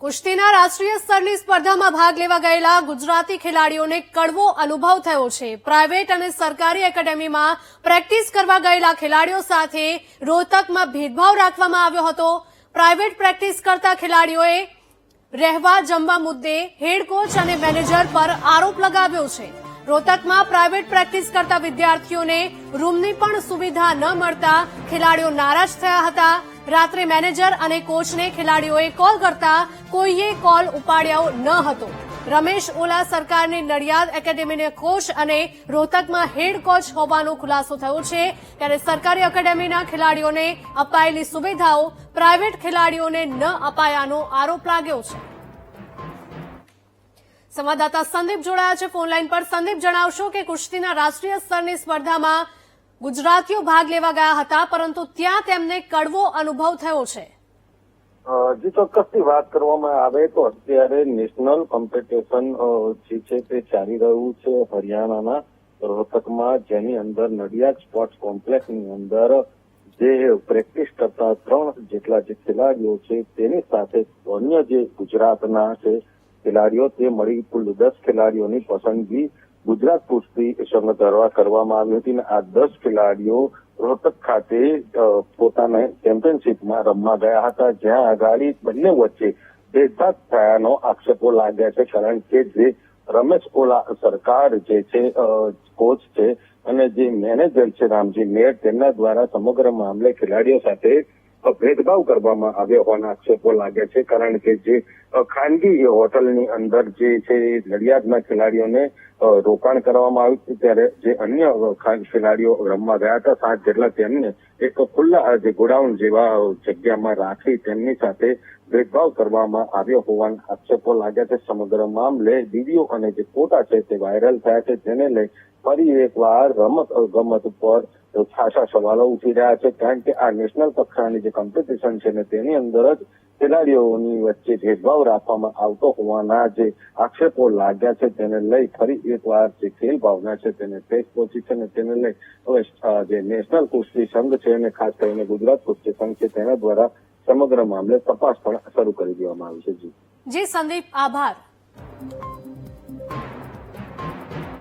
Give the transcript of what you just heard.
કુસ્તીના રાષ્ટ્રીય સ્તરની સ્પર્ધામાં ભાગ લેવા ગયેલા ગુજરાતી ખેલાડીઓને કડવો અનુભવ થયો છે. પ્રાઇવેટ અને સરકારી એકેડેમીમાં પ્રેક્ટિસ કરવા ગયેલા ખેલાડીઓ સાથે રોહતકમાં ભેદભાવ રાખવામાં આવ્યો હતો. પ્રાઇવેટ પ્રેક્ટિસ કરતા ખેલાડીઓએ રહેવા જમવા મુદ્દે હેડ કોચ અને મેનેજર પર આરોપ લગાવ્યો છે. રોહતકમાં પ્રાઇવેટ પ્રેક્ટિસ કરતા વિદ્યાર્થીઓને રૂમની પણ સુવિધા ન મળતા ખેલાડીઓ નારાજ થયા હતા. રાત્રે મેનેજર અને કોચને ખેલાડીઓએ કોલ કરતા કોઈએ કોલ ઉપાડ્યો ન હતો. રમેશ ઓલા સરકારની નડિયાદ એકેડેમીને કોચ અને રોહતકમાં હેડ કોચ હોવાનો ખુલાસો થયો છે. ત્યારે સરકારી એકેડેમીના ખેલાડીઓને અપાયેલી સુવિધાઓ પ્રાઇવેટ ખેલાડીઓને ન અપાયાનો આરોપ લાગ્યો છે. સંવાદદાતા સંદીપ જોડાયા છે. ફોનલાઈન પર સંદીપ જણાવશો કે કુશ્તીના રાષ્ટ્રીય સ્તરની સ્પર્ધામાં ગુજરાતીઓ ભાગ લેવા ગયા હતા, પરંતુ ત્યાં તેમને કડવો અનુભવ થયો છે. જી, ચોક્કસથી વાત કરવામાં આવે તો અત્યારે નેશનલ કોમ્પિટિશન જે છે તે ચાલી રહ્યું છે હરિયાણાના રોહતકમાં, જેની અંદર નડિયાદ સ્પોર્ટ્સ કોમ્પ્લેક્સની અંદર જે પ્રેક્ટિસ કરતા ત્રણ જેટલા જે ખેલાડીઓ છે તેની સાથે અન્ય જે ગુજરાતના છે ખેલાડીઓ, તે મળી કુલ દસ ખેલાડીઓની પસંદગી ગુજરાત કુસ્તી સંઘ દ્વારા કરવામાં આવી હતી અને આ દસ ખેલાડીઓ રોહતક ખાતે પોતાના ચેમ્પિયનશીપમાં રમવા ગયા હતા. જ્યાં આગાડી બંને વચ્ચે ભેદભાવ થયાનો આક્ષેપો લાગ્યા છે. કારણ કે જે રમેશ ઓલા સરકાર જે છે કોચ છે અને જે મેનેજર છે રામજી મેર, તેમના દ્વારા સમગ્ર મામલે ખેલાડીઓ સાથે ભેદભાવ કરવામાં આવ્યો હોવાના આક્ષેપો લાગે છે, કારણ કે જે ખાનગી હોટલની અંદર જે છે નડિયાદના ખેલાડીઓને રોકાણ કરવામાં આવ્યું હતું ત્યારે જે અન્ય ખેલાડીઓ રમવા ગયા હતા, સાત જેટલા તેમને એક ખુલ્લા જે ગોડાઉન જેવા જગ્યામાં રાખી તેમની સાથે ભેદભાવ કરવામાં આવ્યો હોવાના આક્ષેપો લાગ્યા છે. સમગ્ર મામલે વીડિયો અને જે ફોટા છે તે વાયરલ થયા છે. તેને લઈ ફરી એકવાર રમત ગમત ઉપર ખાસા સવાલો ઉઠી રહ્યા છે. કારણ કે આ નેશનલ કક્ષાની જે કોમ્પિટિશન છે ને તેની અંદર જ ખેલાડીઓની વચ્ચે ભેદભાવ રાખવામાં આવતો હોવાના જે આક્ષેપો લાગ્યા છે તેને લઈ ફરી એકવાર જે ખેલ ભાવના છે તેને ફેસ પહોંચી છે અને તેને લઈ હવે જે નેશનલ કુસ્તી સંઘ છે અને ખાસ કરીને ગુજરાત કુસ્તી સંઘ છે તેના દ્વારા સમગ્ર મામલે તપાસ પણ શરૂ કરી દેવામાં આવી છે. જી, સંદીપ, આભાર.